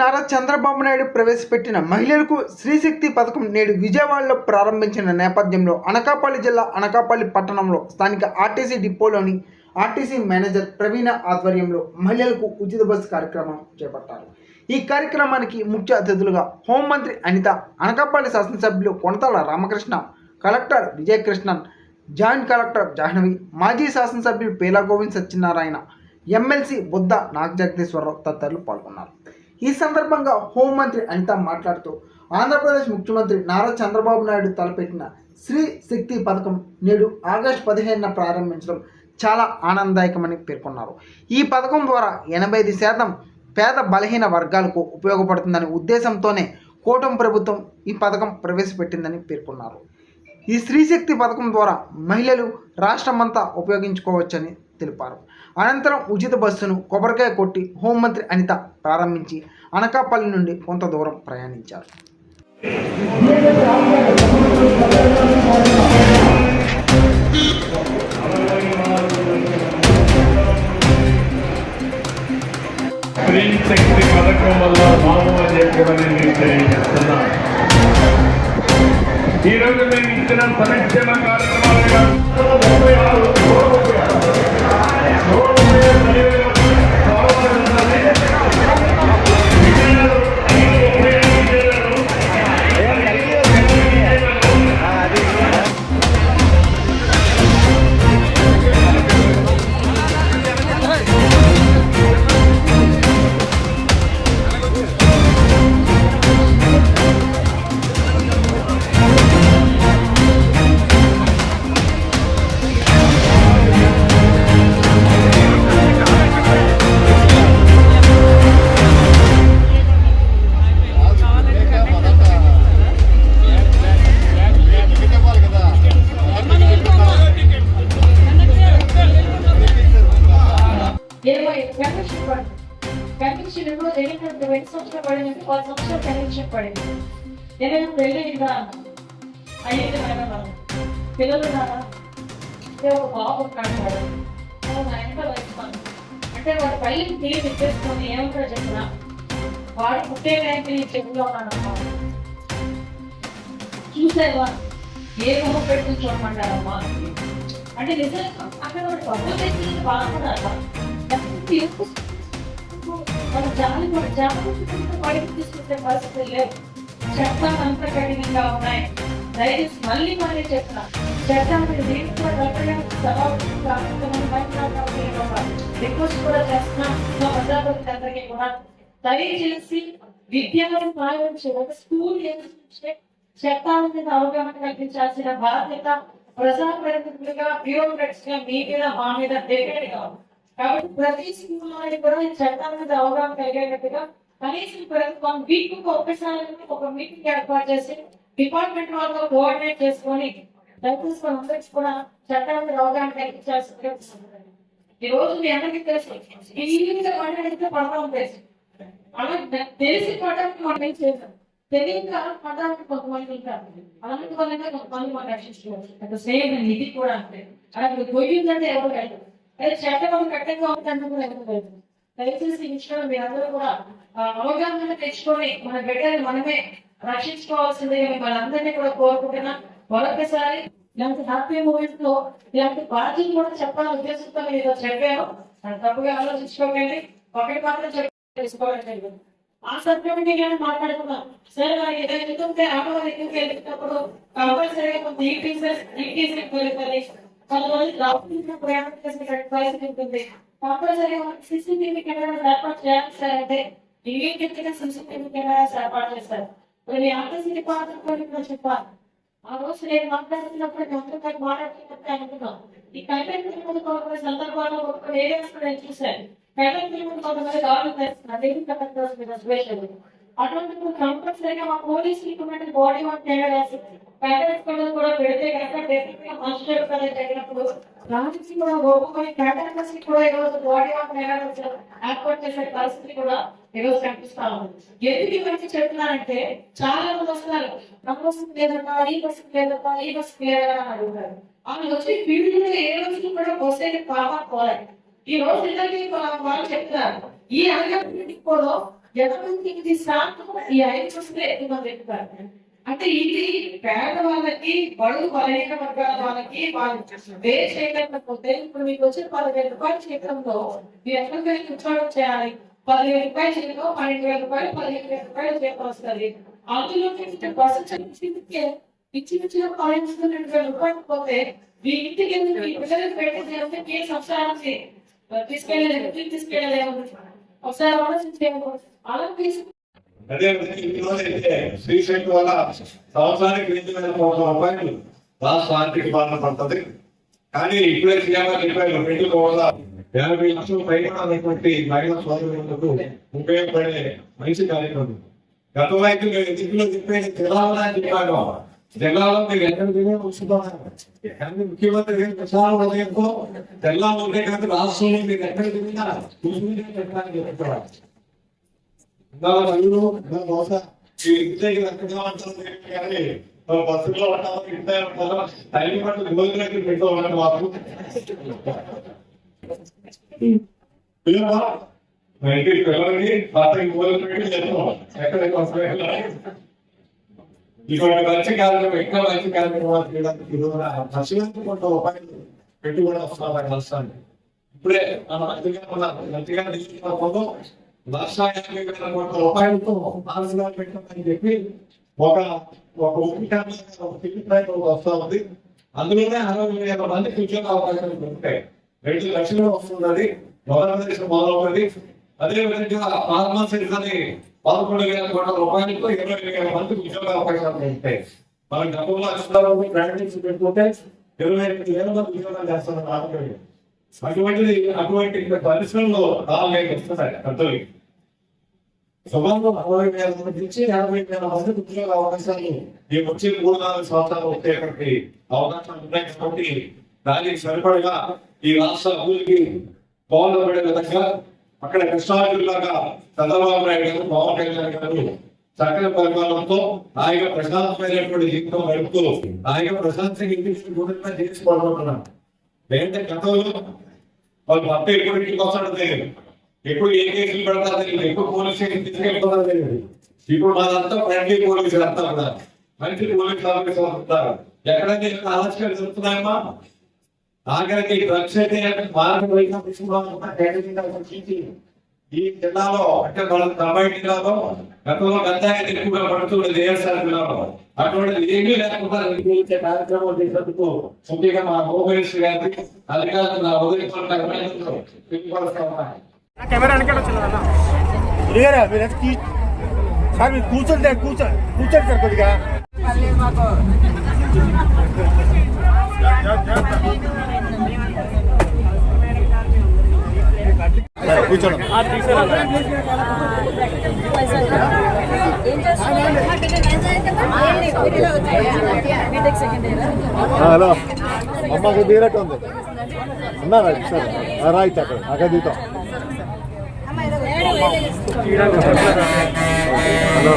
నారా చంద్రబాబు నాయుడు ప్రవేశపెట్టిన మహిళలకు శ్రీశక్తి పథకం నేడు విజయవాడలో ప్రారంభించిన నేపథ్యంలో అనకాపల్లి జిల్లా అనకాపల్లి పట్టణంలో స్థానిక ఆర్టీసీ డిపోలోని ఆర్టీసీ మేనేజర్ ప్రవీణ ఆధ్వర్యంలో మహిళలకు ఉచిత బస్సు కార్యక్రమం చేపట్టారు. ఈ కార్యక్రమానికి ముఖ్య అతిథులుగా హోంమంత్రి అనిత అనకాపల్లి శాసనసభ్యులు Konathala Ramakrishna collector Vijayakrishnan joint collector Jahnavi మాజీ శాసనసభ్యులు పేలా గోవింద్ సత్యనారాయణ ఎమ్మెల్సీ బుద్ధ నాగజగదీశ్వరరావు తదితరులు పాల్గొన్నారు. ఈ సందర్భంగా హోంమంత్రి అనిత మాట్లాడుతూ ఆంధ్రప్రదేశ్ ముఖ్యమంత్రి నారా చంద్రబాబు నాయుడు తలపెట్టిన శ్రీ శక్తి పథకం నేడు ఆగస్టు పదిహేనున ప్రారంభించడం చాలా ఆనందదాయకమని పేర్కొన్నారు. ఈ పథకం ద్వారా ఎనభై ఐదు శాతం పేద బలహీన వర్గాలకు ఉపయోగపడుతుందనే ఉద్దేశంతోనే కూటమి ప్రభుత్వం ఈ పథకం ప్రవేశపెట్టిందని పేర్కొన్నారు. ఈ స్త్రీశక్తి పథకం ద్వారా మహిళలు రాష్ట్రమంతా ఉపయోగించుకోవచ్చని తెలిపారు. అనంతరం ఉచిత బస్సును కొబ్బరికాయ కొట్టి హోంమంత్రి అనిత ప్రారంభించి అనకాపల్లి నుండి కొంత దూరం ప్రయాణించారు. స్త్రీ శక్తి పథకం వల్ల లాభం చెప్పమని నేను తెలియజేస్తున్నా ఈ మేము ఇచ్చిన సంక్షేమ కార్యక్రమం పది సంవత్సరాలు కన్విక్షన్ పడింది నేను పెళ్ళిందా అయ్యింది మేడం మనం పిల్లలు ఉన్నారా? ఒక బాబు ఉన్నాడు మేడం. నా ఎంత వచ్చాను అంటే వాడు పైకి తీసి ఇచ్చేసుకొని ఏమంటారో చెప్పిన వాడు పుట్టే బ్యాంక్ చెప్పులో ఉన్నాడమ్మా చూసేవా? ఏ మొహం పెట్టుకుని చూడమంటారమ్మా? అంటే నిజంగా అక్కడ వాడు డబ్బులు తెచ్చి బాగుపడాలా మన జాలి జాలి తీసుకుంటే లేవు అంత కఠినంగా ఉన్నాయి దయచేసి మళ్ళీ మళ్ళీ చెప్తా చట్టాలు మీరు కూడా రిక్వెస్ట్ కూడా చేస్తున్నా మా ప్రజాపతి కూడా దయచేసి విద్యార్థి పాలించే ఒక స్కూల్ చట్టాల మీద అవగాహన కల్పించాల్సిన బాధ్యత ప్రజాప్రతినిధులుగా బ్యూరోక్రట్స్గా మీ మీద మా మీద డిపెండ్ కావాలి కాబట్టి ప్రతి స్కూల్లో కూడా ఈ చట్టాల మీద అవగాహన కలిగేటట్టుగా కనీసం ప్రతి వన్ వీక్ ఒకసారి ఒక మీటింగ్ ఏర్పాటు చేసి డిపార్ట్మెంట్ వాళ్ళతో కోఆర్డినేట్ చేసుకొని దయచేసి అందరికి కూడా చట్టాల మీద అవగాహన కల్పించాల్సిందిగా ఈ రోజు మీ అందరికీ తెలుసు ఈ మీద మాట్లాడితే పడతాం తెలుసు అలా తెలిసి పడడానికి మనం ఏం చేద్దాం తెలియక పడడానికి కొంతమంది ఉంటారు. అలాంటి వాళ్ళనే కొంతమంది మనం రక్షించుకోవచ్చు అట్ సేమ్ ఇది కూడా అంటే అలాంటి పోయిందంటే ఎవరు వెళ్ళదు చట్టం కట్టంగా ఉందంటే దయచేసి ఈ మీ అందరూ కూడా అవగాహన తెచ్చుకొని మన బిడ్డని మనమే రక్షించుకోవాల్సింది మనందరినీ కూడా కోరుకుంటున్నా. మరొకసారి ఇలాంటి హ్యాపీ మూమెంట్లో ఇలాంటి బాధ్యత కూడా చెప్పాలని ఉద్దేశంతో నేను ఏదో చెప్పాను. తప్పుగా ఆలోచించుకోకండి. ఒకటి మాత్రం చెప్పి ఆ సబ్జెక్ట్ నేను మాట్లాడుకున్నాం. సరే వారు ఏదైనా ఎందుకంటే ఆడవాళ్ళు ఎక్కువ వెళ్ళేటప్పుడు కంపల్సరీగా టీచర్స్ ఈటీసెస్ ఈటీసీ కొంతమంది ప్రయాణం చేసే ఉంటుంది. కంపల్సరీ సీసీటీవీ కెమెరాస్ ఏర్పాటు చేయాలి సార్ అంటే ఇంకేం చెప్పిన సీసీటీవీ కెమెరాస్ ఏర్పాటు చేస్తారు. మరి ఆర్టీసీ డిపార్ట్మెంట్ కూడా చెప్పాలి. ఆ రోజు నేను మాట్లాడుతున్నప్పుడు అందరితో మాట్లాడుతున్నప్పుడు ఈ కైపెన్ ముందు కొన్ని సందర్భాల్లో ఒక్కొక్క ఏరియాస్ కూడా నేను చూశాను. కంటెంట్ కొంతమంది గవర్నమెంట్ చేస్తున్నారు. దేవుని కంటెంట్ అటువంటి కంపల్సరీగా మా పోలీసులకు ఇటువంటి బాడీ వర్క్ చేయాలి కంటెంట్ కూడా పెడితే కనుక డెఫినెట్గా మంచి జరుగుతుంది జరిగినప్పుడు రాజకీయ కూడా ఒప్పుకొని కంటెంట్స్ కూడా ఈరోజు బాడీ వర్క్ ఏర్పాటు చేసే పరిస్థితి కూడా ఈరోజు కనిపిస్తా ఉంది. ఎందుకు ఇవన్నీ చెప్తున్నారంటే చాలా మంది వస్తున్నారు. నా బస్సు లేదన్నా ఈ బస్సు లేదన్నా ఈ బస్సు లేదన్నా అని అడుగుతారు. వాళ్ళు వచ్చి ఫీల్డ్లో ఏ రోజు కూడా బస్సు అయితే కాపాడుకోవాలి ఈ రోజు ఇద్దరికి వాళ్ళు చెప్తున్నారు. ఈ అనగా కూడా ఎంతమంది ఇది శాతం ఈ ఐదు చూస్తే ఎక్కువ మంది ఎక్కుతారు అంటే ఇది పేద వాళ్ళకి బడుగు బలహీన వర్గాల వాళ్ళకి వాళ్ళు వే చేయలేకపోతే ఇప్పుడు మీకు వచ్చిన పదివేల రూపాయలు చేయడంలో మీరు ఎక్కడికి ఉద్యోగం చేయాలి. పదివేల రూపాయలు చేయడం పన్నెండు వేల రూపాయలు పదిహేను వేల రూపాయలు జీతం అందులో బస్సు పర్సెంట్ పిచ్చి పిచ్చిగా పదిహేను రెండు వేల రూపాయలు పోతే మీ ఇంటికి ఎందుకు మీ పిల్లలకి పెట్టేది? అంటే మీ సంసారానికి తీసుకెళ్ళలేదు తీసుకెళ్ళలేదు. ఒకసారి అదే శ్రీశక్తి వల్ల సంవత్సరానికి రెండు వేల కోట్ల రూపాయలు రాష్ట్ర ఆర్థిక బాధ పడుతుంది. కానీ ఇప్పుడే సీఎం చెప్పారు రెండు కోట్ల యాభై లక్షల పైనటువంటి మహిళా సోదరులకు ఉపయోగపడే మంచి కార్యక్రమం. గతంలో అయితే మేము చెప్పేది తెలంగాణ చెప్పాను జిల్లాలో మీరు ఎక్కడ దిగే ముఖ్యమంత్రి ప్రసారం ఉదయంతో జిల్లాలో ఉండే కానీ రాష్ట్రంలో మీరు ఎక్కడ చెప్పడానికి చెప్తున్నారు బస్సులో ఇంటే టైం పట్టు భోజనానికి పెడుతూ మాకు. ఇంటికి పిల్లలకి భోజనం పెట్టి చెప్తాం ఎక్కడికి వస్తాయి ఇటువంటి మంచి కార్యక్రమం ఇంకా మంచి కార్యక్రమాలు చేయడానికి ఇరువురు పశువులకు పెట్టుబడి వస్తున్నారు రాష్ట్రానికి ఇప్పుడే మన మంత్రిగా ఉన్న మంత్రిగా నిలిచినప్పుడు లక్ష యాభై వేల కోట్ల రూపాయలతో నాలుగుగా పెట్టమని చెప్పి ఒక ఒక ఉపకరణ ఒక వస్తా ఉంది. అందులోనే అరవై వేల మందికి ఉద్యోగ అవకాశాలు ఉంటాయి రెండు లక్షలు వస్తున్నది భారతదేశం మొదలవుతుంది. అదే విధంగా ఫార్మసీ అని పదకొండు వేల కోట్ల రూపాయలకు ఇరవై వేల మందికి ఉద్యోగ అవకాశాలు ఉంటాయి మనం గతంలో అక్షరాలు ప్రాక్టీస్ పెట్టుకుంటే ఇరవై ఎనిమిది వేల మంది ఉద్యోగాలు చేస్తున్నారు ఆంధ్రప్రదేశ్ అటువంటిది అటువంటి పరిశ్రమలో రాలేదు వస్తున్నాయి పెద్దవి సుమారు అరవై వేల మంది నుంచి ఎనభై వేల మందికి ఉద్యోగ అవకాశాలు ఈ వచ్చే మూడు నాలుగు సంవత్సరాలు వచ్చేటువంటి అవకాశాలు ఉన్నాయి కాబట్టి దానికి సరిపడగా ఈ రాష్ట్ర అభివృద్ధికి బాగుండబడే విధంగా అక్కడ కృష్ణాజిల్లాగా చంద్రబాబు నాయుడు గారు పవన్ కళ్యాణ్ గారు చక్కని పరిపాలనతో ఆయన ప్రశాంతమైనటువంటి జీవితం గడుపుతూ ఆయన ప్రశాంతంగా ఇంటికి కూడా చేసుకోవాలనుకున్నాను లేదంటే గతంలో వాళ్ళు భర్త ఎప్పుడు ఇంటికి వస్తాడో తెలియదు. ఎప్పుడు ఏ కేసులు పెడతారో తెలియదు. ఎప్పుడు పోలీస్ స్టేషన్ తీసుకెళ్తారో తెలియదు. ఇప్పుడు మనంతా ఫ్రెండ్లీ పోలీసులు అంతా కూడా మంచి పోలీసులు ఆఫీసర్ ఉంటారు. ఎక్కడైతే ఆలస్యాలు జరుగుతున్నాయమ్మా? ఆఖరికి డ్రగ్స్ అయితే ఈ జిల్లాలో అంటే మన తమిళ జిల్లాలో గతంలో గంజాయి ఎక్కువగా పడుతుంది ఏఎస్ఆర్ జిల్లాలో అటువంటిది ఏమీ లేకుండా నిర్వహించే కార్యక్రమం చేసేందుకు ముఖ్యంగా మా హోంమినిస్టర్ గారికి అధికారులు నా ఉదయం సార్ మీరు కూర్చోండి కూర్చోండి కూర్చోండి సార్ కొద్దిగా. కూర్చోండి. హలో. అమ్మ కొద్దిగా ఉంది. ఉన్నారా? సరే. రైట్ అక్కడ. అక్కడ దిగుతాం. హలో.